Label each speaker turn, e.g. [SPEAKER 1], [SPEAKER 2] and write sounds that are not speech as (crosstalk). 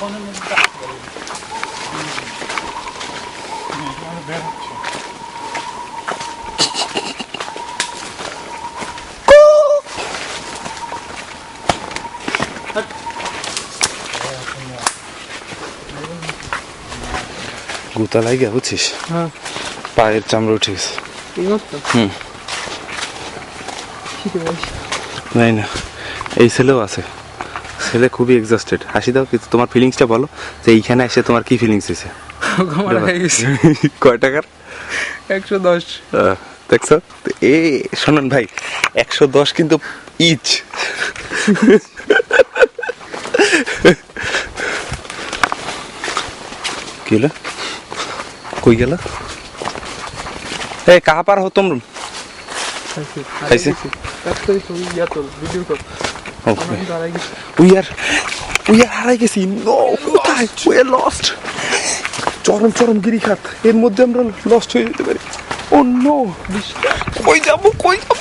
[SPEAKER 1] মধ্যে রাখতে পারি
[SPEAKER 2] গুতা লাগে বুঝছিস?
[SPEAKER 1] হ্যাঁ।
[SPEAKER 2] পায়ের চামড়া উঠে গেছে। হুম।
[SPEAKER 1] ঠিক
[SPEAKER 2] নাই না এই ছেলেও আছে। ছেলে খুবই এক্সস্টেড হাসি দাও কিন্তু তোমার ফিলিংসটা বলো যে এইখানে এসে তোমার কি ফিলিংস হয়েছে?
[SPEAKER 1] হয়ে (laughs)
[SPEAKER 2] কয় টাকার?
[SPEAKER 1] একশো দশ।
[SPEAKER 2] দেখছ? এ শোনেন ভাই একশো দশ কিন্তু ইচ (laughs) কি হলো? কই গেল? এ কাহা পার হো তোম খাইছে?
[SPEAKER 1] ভিডিও কর। আমরা
[SPEAKER 2] We are we আর হারাই গেছি নো কোথায়? উই আর লস্ট চরম চরম গিরিখাত। এর মধ্যে আমরা লস্ট হয়ে যেতে পারি। ও নো কই যাব কই যাব?